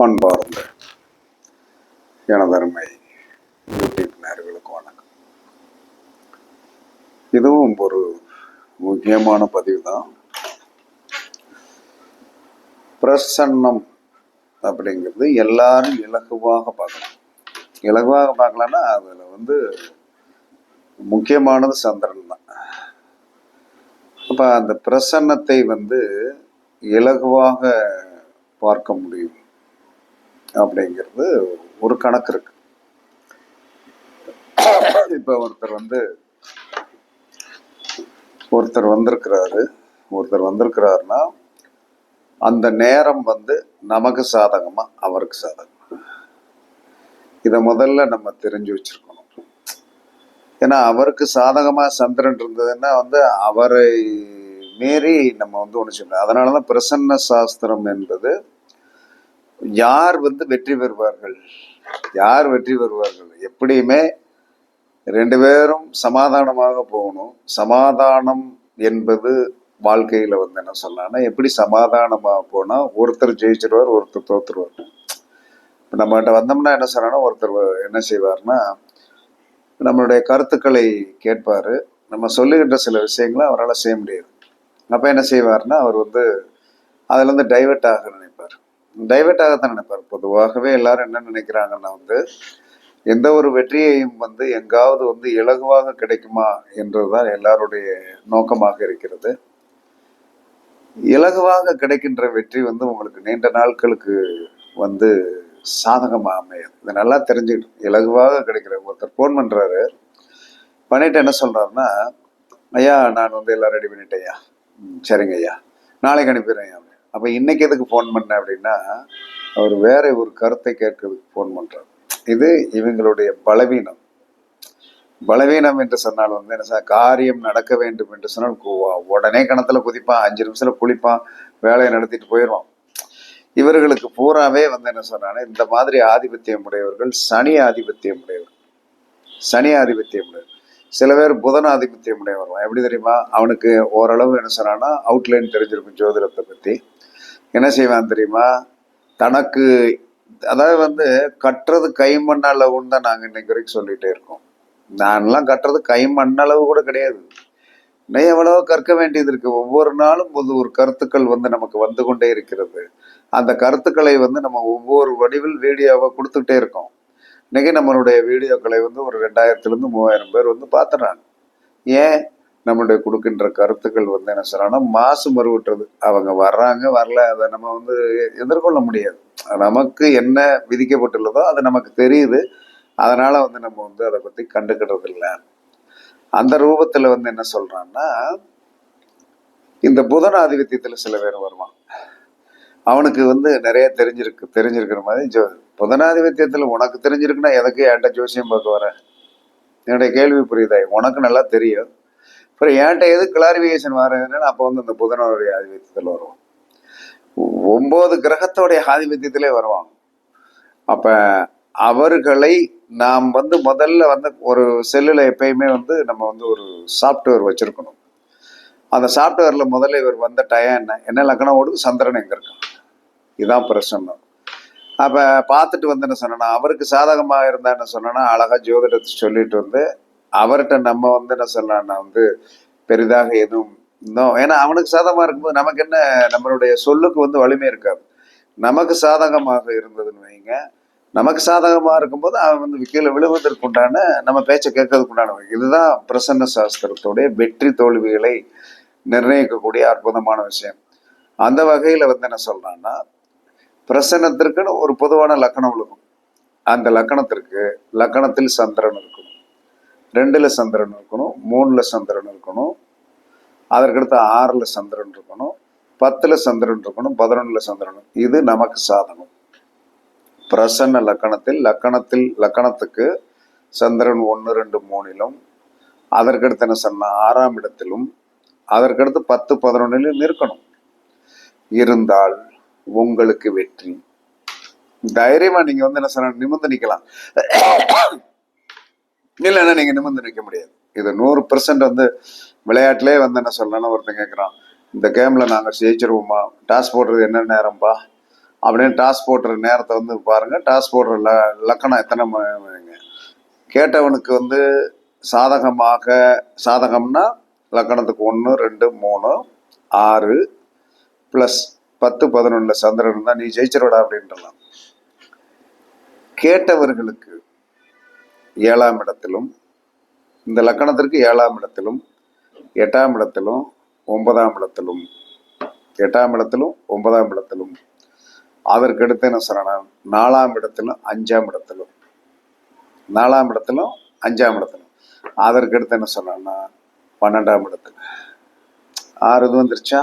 பண்பார்ந்த எனதருமை யூடியூப் நேர்களுக்கு வணக்கம். இதுவும் ஒரு முக்கியமான பதிவு தான். பிரசன்னம் அப்படிங்கிறது எல்லாரும் இலகுவாக பார்க்கலாம் இலகுவாக பார்க்கலன்னா அதில் வந்து முக்கியமானது சந்திரன் தான். அப்போ அந்த பிரசன்னத்தை வந்து இலகுவாக பார்க்க முடியும். அப்படிங்கிறது ஒரு கணக்கு இருக்கு. இப்போ ஒருத்தர் வந்து ஒருத்தர் வந்திருக்கிறாரு. ஒருத்தர் வந்திருக்கிறாருன்னா அந்த நேரம் வந்து நமக்கு சாதகமா அவருக்கு சாதகமா. இதை முதல்ல நம்ம தெரிஞ்சு வச்சிருக்கணும். ஏன்னா அவருக்கு சாதகமா சந்திரன் இருந்ததுன்னா வந்து அவரை மீறி நம்ம வந்து ஒன்று சொல்லணும் அதனாலதான் பிரசன்ன சாஸ்திரம் என்பது யார் வந்து வெற்றி பெறுவார்கள்? யார் வெற்றி பெறுவார்கள்? எப்படியுமே ரெண்டு பேரும் சமாதானமாக போகணும். சமாதானம் என்பது வாழ்க்கையில் வந்து என்ன சொல்லலாம்னா எப்படி சமாதானமாக போனால் ஒருத்தர் ஜெயிச்சிருவார் ஒருத்தர் தோத்துருவார். இப்போ நம்மகிட்ட வந்தோம்னா என்ன சொல்லணும் ஒருத்தர் என்ன செய்வார்னா நம்மளுடைய கருத்துக்களை கேட்பார். நம்ம சொல்லுகின்ற சில விஷயங்களை அவரால் செய்ய முடியாது. அப்போ என்ன செய்வார்னா அவர் வந்து அதுலேருந்து டைவெர்ட் ஆக நினைப்பார். டைவெர்ட் தான் நினைப்பார். பொதுவாகவே எல்லாரும் என்ன நினைக்கிறாங்கன்னா வந்து எந்த ஒரு வெற்றியையும் வந்து எங்காவது வந்து இலகுவாக கிடைக்குமா என்றதுதான் எல்லாருடைய நோக்கமாக இருக்கிறது. இலகுவாக கிடைக்கின்ற வெற்றி வந்து உங்களுக்கு நீண்ட நாட்களுக்கு வந்து சாதகமாக அமையாது இதை நல்லா தெரிஞ்சுக்கிட்டு இலகுவாக கிடைக்கிற ஒருத்தர் ஃபோன் பண்ணுறாரு பண்ணிட்டு என்ன சொல்கிறாருன்னா ஐயா நான் வந்து எல்லாம் ரெடி பண்ணிட்டேன் ஐயா. "ம், சரிங்க ஐயா. நாளைக்கு அனுப்பிடுறேன் ஐயா அப்போ இன்னைக்கு எதுக்கு ஃபோன் பண்ணேன் அப்படின்னா அவர் வேற ஒரு கருத்தை கேட்கறதுக்கு ஃபோன் பண்ணுறாரு இது இவங்களுடைய பலவீனம். பலவீனம் என்று சொன்னால் வந்து என்ன சார் காரியம் நடக்க வேண்டும் என்று சொன்னால் உடனே கணத்துல குதிப்பான் அஞ்சு நிமிஷத்துல குளிப்பான் வேலையை நடத்திட்டு போயிடுவான். இவர்களுக்கு பூராவே வந்து என்ன சொன்னானே இந்த மாதிரி ஆதிபத்தியம் உடையவர்கள் சனி ஆதிபத்தியம் உடையவர்கள். சனி ஆதிபத்தியம் உடையவர் சில பேர் புதன் ஆதிபத்தியம் உடையவர்கள் எப்படி தெரியுமா? அவனுக்கு ஓரளவு என்ன சொன்னான்னா அவுட்லைன் தெரிஞ்சிருக்கும் ஜோதிடத்தை பத்தி. என்ன செய்வான் தெரியுமா? தனக்கு அதாவது வந்து கட்டுறது கை மண்ணளவுன்னு தான் நாங்கள் இன்னைக்கு வரைக்கும் சொல்லிகிட்டே இருக்கோம். நான்லாம் கட்டுறது கை மண்ணளவு கூட கிடையாது. இன்னும் எவ்வளவோ கற்க வேண்டியது இருக்குது ஒவ்வொரு நாளும் புது ஒரு கருத்துக்கள் வந்து நமக்கு வந்து கொண்டே இருக்கிறது. அந்த கருத்துக்களை வந்து நம்ம ஒவ்வொரு வடிவில் வீடியோவை கொடுத்துக்கிட்டே இருக்கோம். இன்னைக்கு நம்மளுடைய வீடியோக்களை வந்து ஒரு ரெண்டாயிரத்துலேருந்து மூவாயிரம் பேர் வந்து பார்த்துறாங்க ஏன்? நம்மளுடைய கொடுக்கின்ற கருத்துக்கள் வந்து என்ன சொல்லணும்னா மாசு மறுவிட்டுறது அவங்க வர்றாங்க வரல அதை நம்ம வந்து எதிர்கொள்ள முடியாது. நமக்கு என்ன விதிக்கப்பட்டுள்ளதோ அது நமக்கு தெரியுது. அதனால வந்து நம்ம வந்து அதை பத்தி கண்டுக்கிறது இல்லை அந்த ரூபத்துல வந்து என்ன சொல்றான்னா இந்த புதன ஆதிபத்தியத்துல சில பேர் வருவான். அவனுக்கு வந்து நிறைய தெரிஞ்சிருக்கு தெரிஞ்சிருக்கிற மாதிரி ஜோ புதனாதிபத்தியத்துல உனக்கு தெரிஞ்சிருக்குன்னா எதுக்கு என்கிட்ட ஜோசியம் பார்க்க வர? என்னுடைய கேள்வி புரியுதா? உனக்கு நல்லா தெரியும். அப்புறம் என்கிட்ட எது கிளாரிஃபிகேஷன் வரதுன்னா அப்போ வந்து இந்த புதனோடைய ஆதிபத்தியத்தில் வருவான் ஒம்பது கிரகத்தோடைய ஆதிபத்தியத்திலே வருவாங்க. அப்போ அவர்களை நாம் வந்து முதல்ல வந்து ஒரு செல்லில் எப்பயுமே வந்து நம்ம வந்து ஒரு சாஃப்ட்வேர் வச்சுருக்கணும். அந்த சாஃப்ட்வேரில் முதல்ல இவர் வந்த டயம் என்ன? என்ன லக்கணம் ஓடுது? சந்திரன் எங்கே இருக்கான்? இதுதான் பிரச்சனை. அப்போ பார்த்துட்டு வந்து என்ன சொன்னா அவருக்கு சாதகமாக இருந்தா என்ன சொன்னா அழகாக ஜோதிடத்தை சொல்லிட்டு வந்து அவர்கிட்ட நம்ம வந்து என்ன சொல்லலாம்னா வந்து பெரிதாக எதுவும் இன்னும் ஏன்னா அவனுக்கு சாதகமா இருக்கும்போது நமக்கு என்ன நம்மளுடைய சொல்லுக்கு வந்து வலிமை இருக்காது. நமக்கு சாதகமாக இருந்ததுன்னு வைங்க. நமக்கு சாதகமா இருக்கும்போது அவன் வந்து கீழே விழுவதற்கு உண்டான நம்ம பேச்சை கேட்கறதுக்கு உண்டான இதுதான் பிரசன்ன சாஸ்திரத்துடைய வெற்றி தோல்விகளை நிர்ணயிக்கக்கூடிய அற்புதமான விஷயம். அந்த வகையில வந்து என்ன சொல்றான்னா பிரசன்னத்திற்குன்னு ஒரு பொதுவான லக்கணம் இருக்கும் அந்த லக்கணத்திற்கு லக்கணத்தில் சந்திரன் இருக்கும். ரெண்டில் சந்திரன் இருக்கணும் மூணில் சந்திரன் இருக்கணும் அதற்கடுத்து ஆறில் சந்திரன் இருக்கணும் பத்தில் சந்திரன் இருக்கணும் பதினொன்றில் சந்திரன் இது நமக்கு சாதகம். பிரசன்ன லக்கணத்தில் லக்கணத்தில் லக்கணத்துக்கு சந்திரன் ஒன்று ரெண்டு மூணிலும் அதற்கடுத்து என்ன சொன்ன ஆறாம் இடத்திலும் அதற்கடுத்து பத்து பதினொன்னிலும் இருக்கணும். இருந்தால் உங்களுக்கு வெற்றி. தைரியமா நீங்க வந்து என்ன சொன்ன நிமிர்ந்து நிக்கலாம். இல்லைன்னா நீங்க நிமிர்ந்து நிற்க முடியாது. இது நூறு பெர்சன்ட் வந்து விளையாட்டிலே வந்து என்ன சொல்லணும்னு ஒருத்தன் கேட்குறான் இந்த கேமில் நாங்கள் ஜெயிச்சிருவோமா? டாஸ் போடுறது என்ன நேரம்ப்பா அப்படின்னு டாஸ் போடுற நேரத்தை வந்து பாருங்கள் டாஸ் போடுற ல லக்கணம் எத்தனை கேட்டவனுக்கு வந்து சாதகமாக சாதகம்னா லக்கணத்துக்கு ஒன்று ரெண்டு மூணு ஆறு ப்ளஸ் பத்து பதினொன்றில் சந்திரன் தான் நீ ஜெயிச்சிருவடா அப்படின்றலாம் கேட்டவர்களுக்கு ஏழாம் இடத்திலும் இந்த லக்கணத்திற்கு ஏழாம் இடத்திலும் எட்டாம் இடத்திலும் ஒன்பதாம் இடத்திலும் எட்டாம் இடத்திலும் ஒன்பதாம் இடத்திலும். அதற்கடுத்து என்ன சொல்லணும் நாலாம் இடத்திலும் அஞ்சாம் இடத்திலும். நாலாம் இடத்திலும் அஞ்சாம் இடத்திலும். அதற்கடுத்து என்ன சொல்லணும்னா பன்னெண்டாம் இடத்துல ஆறு இது வந்துருச்சா?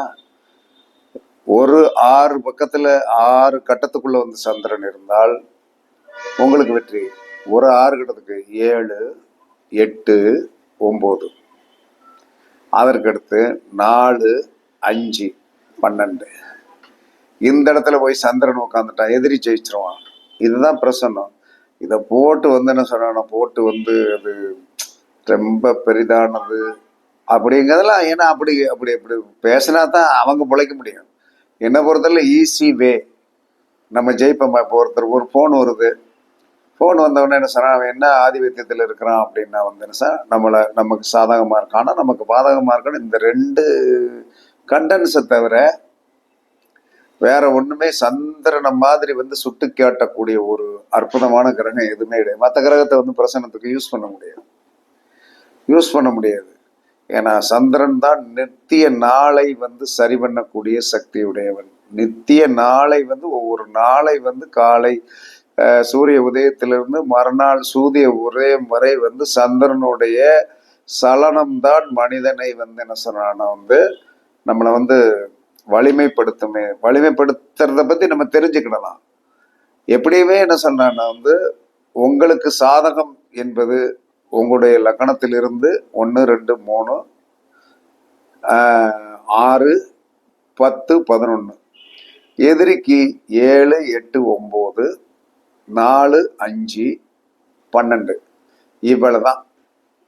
ஒரு ஆறு பக்கத்தில் ஆறு கட்டத்துக்குள்ளே வந்து சந்திரன் இருந்தால் உங்களுக்கு வெற்றி. ஒரு ஆறு கிட்டத்துக்கு ஏழு எட்டு ஒம்பது. அதற்கடுத்து நாலு அஞ்சு பன்னெண்டு. இந்த இடத்துல போய் சந்திரன் உட்காந்துட்டான் எதிரி ஜெயிச்சிருவான். இதுதான் பிரசன்னம். இதை போட்டு வந்து என்ன சொன்னா போட்டு வந்து அது ரொம்ப பெரிதானது அப்படிங்கிறதெல்லாம் ஏன்னா அப்படி அப்படி அப்படி பேசினா தான் அவங்க பிழைக்க முடியும். என்னை பொறுத்தவரை ஈஸி வே நம்ம ஜெயிப்போம். இப்போ ஒருத்தர் ஒரு ஃபோன் வருது. ஃபோன் வந்தவொடனே என்ன சொன்னா அவன் என்ன ஆதிபத்தியத்தில் இருக்கிறான் அப்படின்னா வந்து என்ன சார் நம்மளை நமக்கு சாதகமாக இருக்கானா நமக்கு பாதகமாக இருக்கான்னு இந்த ரெண்டு கண்டன்ஸை தவிர வேற ஒண்ணுமே சந்திரனை மாதிரி வந்து சுட்டு காட்டக்கூடிய ஒரு அற்புதமான கிரகம் எதுவுமே கிடையாது. மற்ற கிரகத்தை வந்து பிரசனத்துக்கு யூஸ் பண்ண முடியாது. யூஸ் பண்ண முடியாது. ஏன்னா சந்திரன் தான் நித்திய நாளை வந்து சரி பண்ணக்கூடிய சக்தியுடையவன். நித்திய நாளை வந்து ஒவ்வொரு நாளை வந்து காலை சூரிய உதயத்திலிருந்து மறுநாள் சூரிய உதயம் வரை வந்து சந்திரனுடைய சலனம்தான் மனிதனை வந்து என்ன சொன்னான்னா வந்து நம்மளை வந்து வலிமைப்படுத்துமே வலிமைப்படுத்துறத பத்தி நம்ம தெரிஞ்சுக்கிடலாம். எப்படியுமே என்ன சொன்னான்னா வந்து உங்களுக்கு சாதகம் என்பது உங்களுடைய லக்கணத்திலிருந்து ஒன்று ரெண்டு மூணு ஆறு பத்து பதினொன்று எதிரிக்கு ஏழு எட்டு ஒம்பது நாலு அஞ்சு பன்னெண்டு. இவ்வளவுதான்.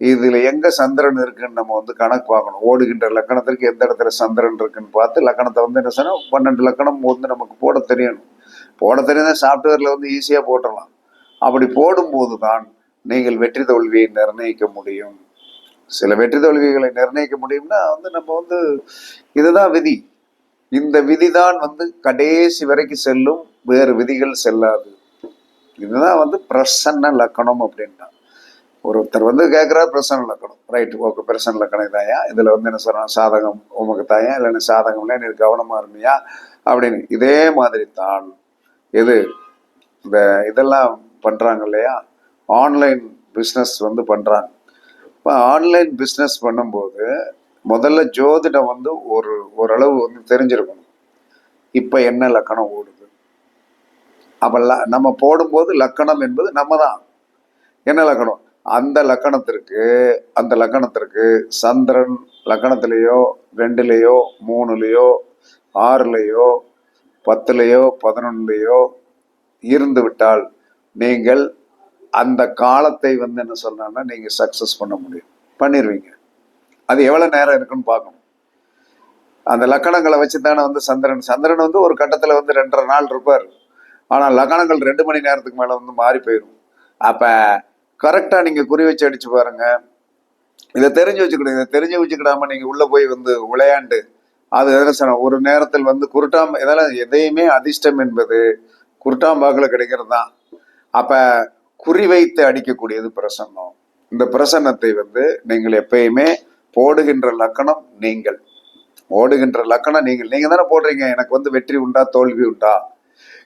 இதுல எங்க சந்திரன் இருக்குன்னு நம்ம வந்து கணக்கு பார்க்கணும். ஓடுகின்ற லக்கணத்திற்கு எந்த இடத்துல சந்திரன் இருக்குன்னு பார்த்து லக்கணத்தை வந்து என்ன சொன்னா பன்னெண்டு லக்கணம் வந்து நமக்கு போட தெரியணும். போட தெரியாத சாஃப்ட்வேரில் வந்து ஈஸியா போட்டுடலாம். அப்படி போடும்போது தான் நீங்கள் வெற்றி தோல்வியை நிர்ணயிக்க முடியும். சில வெற்றி தோல்விகளை நிர்ணயிக்க முடியும்னா வந்து நம்ம வந்து இதுதான் விதி. இந்த விதி தான் வந்து கடைசி வரைக்கும் செல்லும் வேறு விதிகள் செல்லாது. இதுதான் வந்து பிரசன்ன லக்கணம் அப்படின்னா. ஒருத்தர் வந்து கேட்குறாரு பிரசன்ன லக்கணம். ரைட் ஓகே பிரசன்ன லக்கணம் இதாயா? இதில் வந்து என்ன சொல்கிறான் சாதகம் உமக்கு தாயா இல்லைன்னா சாதகம்ல நீ கவனமாக இருந்தியா? அப்படின்னு. இதே மாதிரி தான் இது இந்த இதெல்லாம் பண்ணுறாங்க இல்லையா? ஆன்லைன் பிஸ்னஸ் வந்து பண்ணுறாங்க இப்போ ஆன்லைன் பிஸ்னஸ் பண்ணும்போது முதல்ல ஜோதிடம் வந்து ஒரு ஓரளவு வந்து தெரிஞ்சிருக்கணும். இப்போ என்ன லக்கணம் ஓடுது? அப்போ நம்ம போடும்போது லக்கணம் என்பது நம்ம தான் என்ன லக்கணம்? அந்த லக்கணத்திற்கு அந்த லக்கணத்திற்கு சந்திரன் லக்கணத்திலேயோ ரெண்டுலேயோ மூணுலேயோ ஆறுலேயோ பத்துலேயோ பதினொன்றுலேயோ இருந்து விட்டால் நீங்கள் அந்த காலத்தை வந்து என்ன சொல்லணும்னா நீங்கள் சக்ஸஸ் பண்ண முடியும். பண்ணிடுவீங்க அது எவ்வளோ நேரம் இருக்குன்னு பார்க்கணும். அந்த லக்கணங்களை வச்சு தானே வந்து சந்திரன். சந்திரன் வந்து ஒரு கட்டத்தில் வந்து ரெண்டரை நாள் இருப்பார். ஆனால் லக்கணங்கள் ரெண்டு மணி நேரத்துக்கு மேலே வந்து மாறி போயிடும் அப்போ கரெக்டாக நீங்கள் குறி வச்சு அடித்து பாருங்கள் இதை தெரிஞ்சு வச்சுக்கிடுங்க இதை தெரிஞ்சு வச்சுக்கிடாம நீங்கள் உள்ளே போய் வந்து விளையாண்டு அது என்ன ஒரு நேரத்தில் வந்து குருட்டாம் இதெல்லாம் எதையுமே அதிர்ஷ்டம் என்பது குருட்டாம்பாக்கில் கிடைக்கிறது தான். அப்போ குறி வைத்து அடிக்கக்கூடியது பிரசன்னம். இந்த பிரசன்னத்தை வந்து நீங்கள் எப்பயுமே போடுகின்ற லக்கணம் நீங்கள். ஓடுகின்ற லக்கணம் நீங்கள். நீங்கள் தானே போடுறீங்க எனக்கு வந்து வெற்றி உண்டா தோல்வி உண்டா?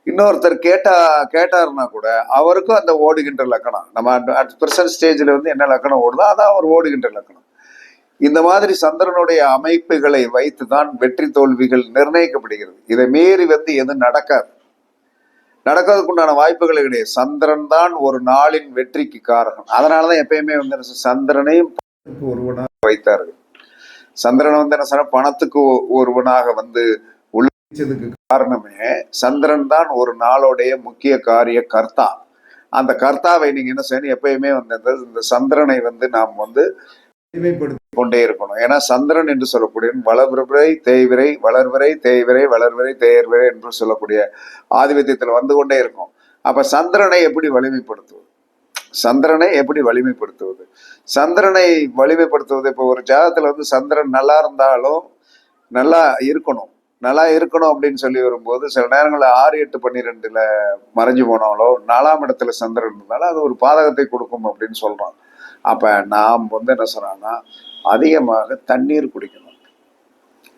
இன்னொருத்தர் கேட்டா கேட்டாருன்னா கூட அவருக்கும் அந்த ஓடுகின்ற லக்கணம். நம்ம அட் பிரசன்ட் ஸ்டேஜில் வந்து என்ன லக்கணம் ஓடுதோ அதான் அவர் ஓடுகின்ற லக்கணம். இந்த மாதிரி சந்திரனுடைய அமைப்புகளை வைத்து தான் வெற்றி தோல்விகள் நிர்ணயிக்கப்படுகிறது. இதை மீறி வந்து எதுவும் நடக்காது. நடக்கிறதுக்குண்டான வாய்ப்புகள் கிடையாது. சந்திரன் தான் ஒரு நாளின் வெற்றிக்கு காரணம். அதனாலதான் எப்பயுமே வந்து சந்திரனையும் பணத்துக்கு ஒருவனாக வைத்தார்கள். சந்திரன் வந்து என்ன சொன்னால் பணத்துக்கு ஒருவனாக வந்து உள்ளதுக்கு காரணமே சந்திரன் தான் ஒரு நாளுடைய முக்கிய காரிய கர்த்தா. அந்த கர்த்தாவை நீங்க என்ன செய்யணும்? எப்பயுமே வந்து இந்த- சந்திரனை வந்து நாம் வந்து வலிமைப்படுத்திக் கொண்டே இருக்கணும். ஏன்னா சந்திரன் என்று சொல்லக்கூடிய வளர்விரை தேய்விரை வளர்விரை தேய்விரை வளர்விரை தேய்விரை என்று சொல்லக்கூடிய ஆதிபத்தியத்தில் வந்து கொண்டே இருக்கும். அப்ப சந்திரனை எப்படி வலிமைப்படுத்துவது? சந்திரனை எப்படி வலிமைப்படுத்துவது? சந்திரனை வலிமைப்படுத்துவது இப்போ ஒரு ஜாதத்தில் வந்து சந்திரன் நல்லா இருந்தாலும் நல்லா இருக்கணும். நல்லா இருக்கணும் அப்படின்னு சொல்லி வரும்போது சில நேரங்களில் ஆறு எட்டு பன்னிரெண்டுல மறைஞ்சு போனாலோ நாலாம் இடத்துல சந்திரன் இருந்தாலும் அது ஒரு பாதகத்தை கொடுக்கும் அப்படின்னு சொல்கிறோம் அப்போ நாம் வந்து என்ன சொல்றோம்னா அதிகமாக தண்ணீர் குடிக்கணும்.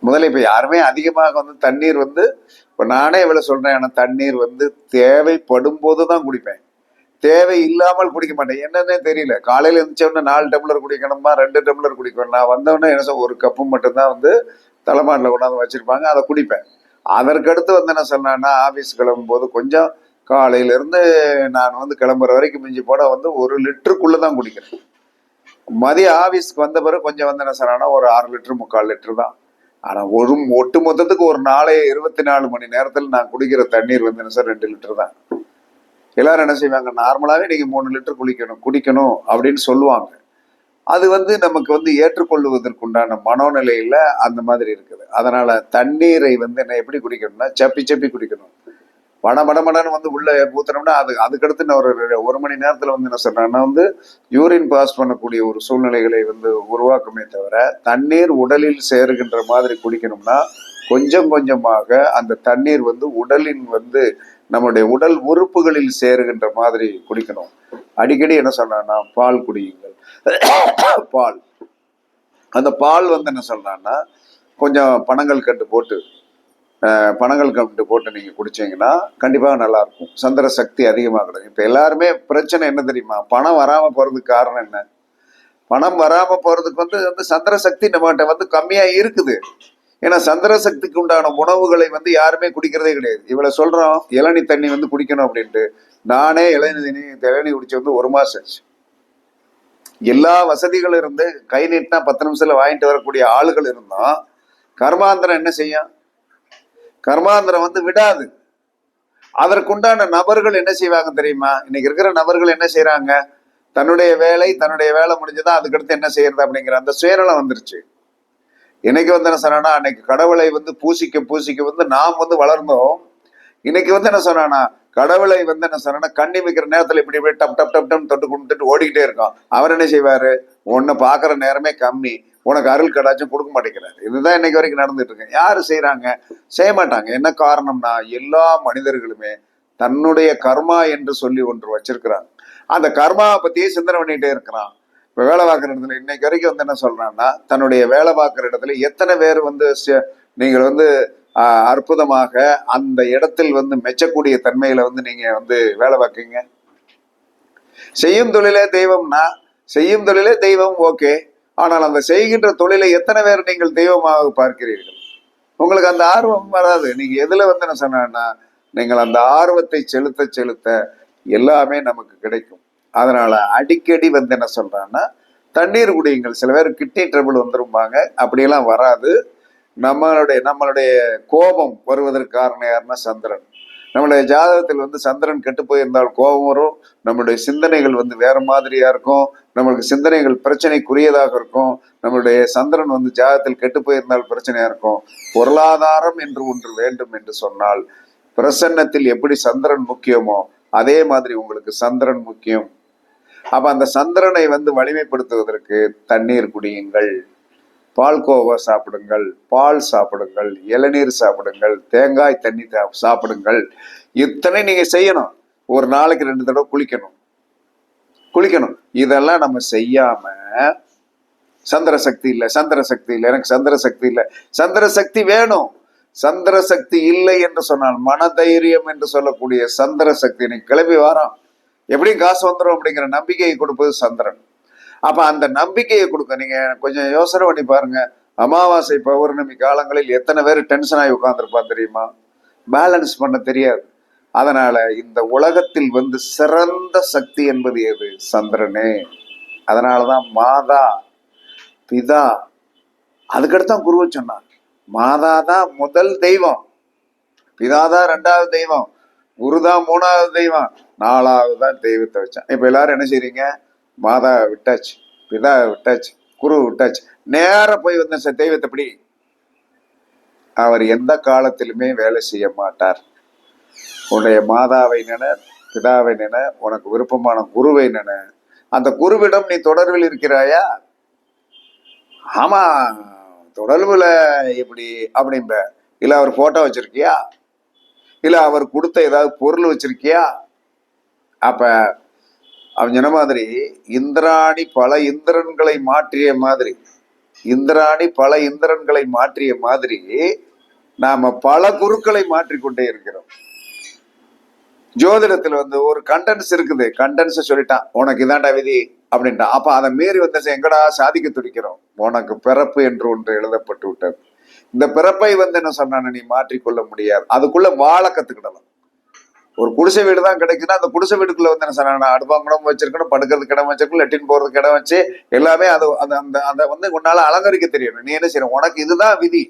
முதல்ல இப்போ யாருமே அதிகமாக வந்து தண்ணீர் வந்து இப்போ நானே இவ்வளோ சொல்கிறேன் ஏன்னா தண்ணீர் வந்து தேவைப்படும் போது தான் குடிப்பேன். தேவை இல்லாமல் குடிக்க மாட்டேன். என்னன்னே தெரியல. காலையில் எழுந்திரிச்ச உடனே நாலு டம்ளர் குடிக்கணுமா ரெண்டு டம்ளர் குடிக்கணும்? நான் வந்தவொடனே என்ன சொல்ல, ஒரு கப்பு மட்டும்தான் வந்து தலைமாட்டில் கொண்டாந்து வச்சுருப்பாங்க அதை குடிப்பேன். அதற்கடுத்து வந்து என்ன சொன்னேன்னா ஆஃபீஸ் கிளம்பும்போது கொஞ்சம் காலையிலேருந்து நான் வந்து கிளம்புற வரைக்கும் மிஞ்சி போட வந்து ஒரு லிட்டருக்குள்ளே தான் குடிக்கிறேன். மதிய ஆஃபீஸ்க்கு வந்த பிறகு கொஞ்சம் வந்து என்ன சொன்னா ஒரு ஆறு லிட்டரு முக்கால் லிட்டர் தான். ஆனால் ஒரு ஒட்டு மொத்தத்துக்கு ஒரு நாளே இருபத்தி நாலு மணி நேரத்தில் நான் குடிக்கிற தண்ணீர் வந்து என்ன சார் ரெண்டு லிட்டர் தான். எல்லாரும் என்ன செய்வாங்க நார்மலாகவே நீங்கள் மூணு லிட்டர் குளிக்கணும் குடிக்கணும் அப்படின்னு சொல்லுவாங்க. அது வந்து நமக்கு வந்து ஏற்றுக்கொள்வதற்குண்டான மனோநிலையில அந்த மாதிரி இருக்குது. அதனால தண்ணீரை வந்து என்ன எப்படி குடிக்கணும்னா சப்பி சப்பி குடிக்கணும். வட மடமடன்னு வந்து உள்ள ஊத்துனோம்னா அது அதுக்கடுத்து நான் ஒரு ஒரு மணி நேரத்துல வந்து என்ன சொல்றேன்னா வந்து யூரின் பாஸ் பண்ணக்கூடிய ஒரு சூழ்நிலைகளை வந்து உருவாக்குமே தவிர தண்ணீர் உடலில் சேருகின்ற மாதிரி குடிக்கணும்னா கொஞ்சம் கொஞ்சமாக அந்த தண்ணீர் வந்து உடலின் வந்து நம்முடைய உடல் உறுப்புகளில் சேருகின்ற மாதிரி குடிக்கணும். அடிக்கடி என்ன சொன்னா பால் குடியுங்கள். பால். அந்த பால் வந்து என்ன சொல்கிறான்னா கொஞ்சம் பணங்கள் கட்டு போட்டு பணங்கள் கட்டு போட்டு நீங்க குடிச்சீங்கன்னா கண்டிப்பாக நல்லா இருக்கும் சந்திர சக்தி அதிகமாக கிடைக்கும் இப்போ எல்லாருமே பிரச்சனை என்ன தெரியுமா? பணம் வராம போறதுக்கு காரணம் என்ன? பணம் வராம போறதுக்கு வந்து வந்து சந்திர சக்தி நம்மகிட்ட வந்து கம்மியா இருக்குது. ஏன்னா சந்திர சக்திக்கு உண்டான உணவுகளை வந்து யாருமே குடிக்கிறதே கிடையாது. இவளை சொல்கிறோம் இளநி தண்ணி வந்து குடிக்கணும் அப்படின்ட்டு. நானே இளநி தண்ணி இளநி குடிச்சு வந்து ஒரு மாசம் ஆச்சு. எல்லா வசதிகளும் இருந்து கை நீட்டினா பத்து நிமிஷத்துல வாங்கிட்டு வரக்கூடிய ஆளுகள் இருந்தோம் கர்மாந்திரம் என்ன செய்யும்? கர்மாந்திரம் வந்து விடாது. அதற்குண்டான நபர்கள் என்ன செய்வாங்க தெரியுமா? இன்னைக்கு இருக்கிற நபர்கள் என்ன செய்யறாங்க தன்னுடைய வேலை தன்னுடைய வேலை முடிஞ்சதான் அதுக்கடுத்து என்ன செய்யறது அப்படிங்கிற அந்த சுயநலம் வந்துருச்சு. இன்னைக்கு வந்து என்ன சொன்னா அன்னைக்கு கடவுளை வந்து பூசிக்க பூசிக்க வந்து நாம் வந்து வளர்ந்தோம். இன்னைக்கு வந்து என்ன சொன்னானா கடவுளை வந்து என்ன சொன்னா கண்ணி வைக்கிற நேரத்துல இப்படி இப்படி டப் டப் டப் டப் தொட்டு கொடுத்துட்டு ஓடிக்கிட்டே இருக்கான். அவர் என்ன செய்வாரு? உன்னை பாக்குற நேரமே கம்மி. உனக்கு அருள் கடாச்சும் கொடுக்க மாட்டேங்கிறாரு. இதுதான் இன்னைக்கு வரைக்கும் நடந்துட்டு இருக்கு. யாரு செய்யறாங்க செய்ய மாட்டாங்க. என்ன காரணம்னா எல்லா மனிதர்களுமே தன்னுடைய கர்மா என்று சொல்லி ஒன்று வச்சிருக்கிறாங்க. அந்த கர்மாவை பத்தியே சிந்தனை பண்ணிட்டே இருக்கிறான். இப்போ வேலை பார்க்குற இடத்துல இன்னைக்கு வரைக்கும் வந்து என்ன சொல்றான்னா தன்னுடைய வேலை பார்க்குற இடத்துல எத்தனை பேர் வந்து நீங்கள் வந்து அற்புதமாக அந்த இடத்தில் வந்து மெச்சக்கூடிய தன்மையில வந்து நீங்க வந்து வேலை பார்க்கீங்க செய்யும் தொழிலே தெய்வம்னா செய்யும் தொழிலே தெய்வம் ஓகே. ஆனால் அந்த செய்கின்ற தொழிலை எத்தனை பேர் நீங்கள் தெய்வமாக பார்க்கிறீர்கள்? உங்களுக்கு அந்த ஆர்வம் வராது. நீங்க எதுல வந்து என்ன சொன்னா நீங்கள் அந்த ஆர்வத்தை செலுத்த செலுத்த எல்லாமே நமக்கு கிடைக்கும். அதனால அடிக்கடி வந்து என்ன சொல்றான்னா தண்ணீர் குடியுங்கள். சில பேர் கிட்னி ட்ரபிள் வந்துருப்பாங்க அப்படியெல்லாம் வராது. நம்மளுடைய நம்மளுடைய கோபம் வருவதற்கு காரணம் யாருன்னா சந்திரன். நம்மளுடைய ஜாதகத்தில் வந்து சந்திரன் கெட்டு போயிருந்தால் கோபம் வரும். நம்மளுடைய சிந்தனைகள் வந்து வேற மாதிரியா இருக்கும். நம்மளுக்கு சிந்தனைகள் பிரச்சனைக்குரியதாக இருக்கும். நம்மளுடைய சந்திரன் வந்து ஜாதகத்தில் கெட்டு போயிருந்தால் பிரச்சனையா இருக்கும். பொருளாதாரம் என்று ஒன்று வேண்டும் என்று சொன்னால் பிரசன்னத்தில் எப்படி சந்திரன் முக்கியமோ அதே மாதிரி உங்களுக்கு சந்திரன் முக்கியம். அப்ப அந்த சந்திரனை வந்து வலிமைப்படுத்துவதற்கு தண்ணீர் குடியுங்கள். பால்கோவா சாப்பிடுங்கள் பால் சாப்பிடுங்கள் இளநீர் சாப்பிடுங்கள் தேங்காய் தண்ணி சா- சாப்பிடுங்கள். இத்தனை நீங்கள் செய்யணும். ஒரு நாளைக்கு ரெண்டு தடவை குளிக்கணும். குளிக்கணும். இதெல்லாம் நம்ம செய்யாம சந்திர சக்தி இல்லை சந்திர சக்தி இல்லை எனக்கு சந்திர சக்தி இல்லை. சந்திர சக்தி வேணும். சந்திர சக்தி இல்லை என்று சொன்னால் மனதைரியம் என்று சொல்லக்கூடிய சந்திர சக்தி இன்னைக்கு கிளம்பி வாரான். எப்படியும் காசு வந்துடும் அப்படிங்கிற நம்பிக்கையை கொடுப்பது சந்திரன். அப்போ அந்த நம்பிக்கையை கொடுக்க நீங்கள் கொஞ்சம் யோசனை பண்ணி பாருங்க. அமாவாசை பௌர்ணமி காலங்களில் எத்தனை பேர் டென்ஷன் ஆகி உட்காந்துருப்பா தெரியுமா? பேலன்ஸ் பண்ண தெரியாது. அதனால இந்த உலகத்தில் வந்து சிறந்த சக்தி என்பது எது? சந்திரனே. அதனாலதான் மாதா பிதா அதுக்கடுத்தான் குருவை சொன்னான் மாதா தான் முதல் தெய்வம். பிதா தான் ரெண்டாவது தெய்வம். குரு தான் மூணாவது தெய்வம். நாலாவது தான் தெய்வத்தை வச்சான். இப்போ எல்லாரும் என்ன செய்றீங்க? மாதா விட்டாச்சு பிதா விட்டாச்சு குரு விட்டாச்சு. நேரம் போய் வந்த ச- அவர் எந்த காலத்திலுமே வேலை செய்ய மாட்டார். உன்னுடைய மாதாவை நின பிதாவை நின உனக்கு விருப்பமான குருவை நின. அந்த குருவிடம் நீ தொடர்பில் இருக்கிறாயா? ஆமா தொடர்புல எப்படி அப்படிம்ப. இல்ல அவர் போட்டோ வச்சிருக்கியா? இல்ல அவர் கொடுத்த ஏதாவது பொருள் வச்சிருக்கியா? அப்ப அவன் சொன்ன மாதிரி இந்திராணி பல இந்திரன்களை மாற்றிய மாதிரி இந்திராணி பல இந்திரன்களை மாற்றிய மாதிரி நாம பல குருக்களை மாற்றிக்கொண்டே இருக்கிறோம். ஜோதிடத்துல வந்து ஒரு கண்டன்ஸ் இருக்குது. கண்டன்ஸ் சொல்லிட்டான் உனக்கு இதாண்டா விதி அப்படின்ட்டான். அப்ப அதை மீறி வந்து எங்கடா சாதிக்க துடிக்கிறோம்? உனக்கு பிறப்பு என்று ஒன்று எழுதப்பட்டு விட்டது இந்த பிறப்பை வந்து என்ன சொன்னான்னு நீ மாற்றிக்கொள்ள முடியாது. அதுக்குள்ள வாழ கத்துக்கிடலாம். ஒரு குடிசை வீடு தான் கிடைக்குன்னா அந்த குடிசை வீடுக்குள்ள வந்து என்ன சொன்னா அடுப்பாங்குடம் வச்சிருக்கணும் படுக்கிறதுக்கு இடம் வச்சிருக்கணும் லெட்டின் போறதுக்கு இடம் வச்சு எல்லாமே அது அந்த அந்த அந்த வந்து உன்னால அலங்கரிக்க தெரியணும். நீ என்ன செய்யணும்? உனக்கு இதுதான் விதி.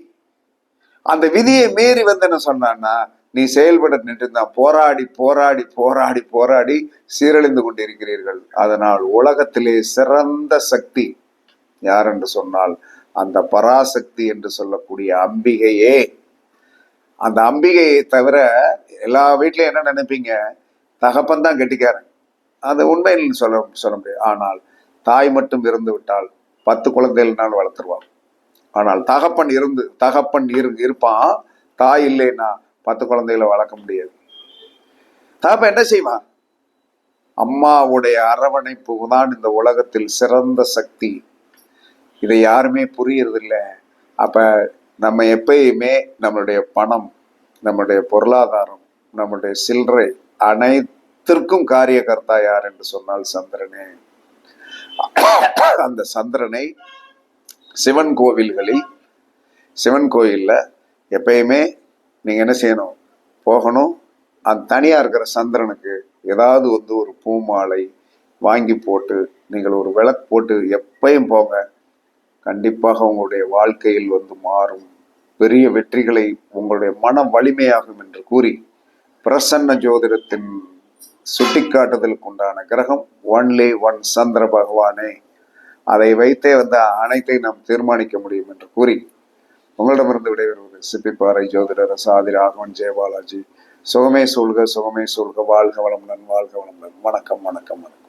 அந்த விதியை மீறி வந்து என்ன சொன்னான்னா நீ செயல்பட நின்று தான் போராடி போராடி போராடி போராடி சீரழிந்து கொண்டிருக்கிறீர்கள். அதனால் உலகத்திலே சிறந்த சக்தி யார் என்று சொன்னால் அந்த பராசக்தி என்று சொல்லக்கூடிய அம்பிகையே. அந்த அம்பிகையை தவிர எல்லா வீட்லையும் என்ன நினைப்பீங்க? தகப்பன் தான் கெட்டிக்காரன். அது உண்மையில் சொல்ல சொல்ல முடியாது. ஆனால் தாய் மட்டும் இருந்து விட்டால் பத்து குழந்தைகள்னாலும் வளர்த்துருவான் ஆனால் தகப்பன் இருந்து தகப்பன் இரு இருப்பான். தாய் இல்லைன்னா பத்து குழந்தைகளை வளர்க்க முடியாது. தகப்பன் என்ன செய்வான்? அம்மாவுடைய அரவணைப்பு தான் இந்த உலகத்தில் சிறந்த சக்தி. இதை யாருமே புரியறதில்லை. அப்போ நம்ம எப்பயுமே நம்மளுடைய பணம் நம்மளுடைய பொருளாதாரம் நம்மளுடைய சில்லறை அனைத்திற்கும் காரியகர்த்தா யார் என்று சொன்னால் சந்திரனே. அந்த சந்திரனை சிவன் கோவில்களில் சிவன் கோயிலில் எப்பயுமே நீங்கள் என்ன செய்யணும்? போகணும். அந்த தனியாக இருக்கிற சந்திரனுக்கு ஏதாவது வந்து ஒரு பூமாலை வாங்கி போட்டு நீங்கள் ஒரு விளக்கு போட்டு எப்பயும் போங்க. கண்டிப்பாக உங்களுடைய வாழ்க்கையில் வந்து மாறும். பெரிய வெற்றிகளை உங்களுடைய மனம் வலிமையாகும் என்று கூறி பிரசன்ன ஜோதிடத்தின் சுட்டிக்காட்டுதலுக்கு உண்டான கிரகம் ஒன்லி ஒன் சந்திர பகவானே. அதை வைத்தே வந்து அனைத்தையும் நாம் தீர்மானிக்க முடியும் என்று கூறி உங்களிடமிருந்து விடைபெறுவது சிப்பிப்பாறை ஜோதிடர் சாதி ராகவன் ஜெயபாலாஜி சுகமே சூழ்க சுகமே சூழ்க. வாழ்க வளமுடன் வாழ்க வளமுடன். வணக்கம் வணக்கம் வணக்கம்.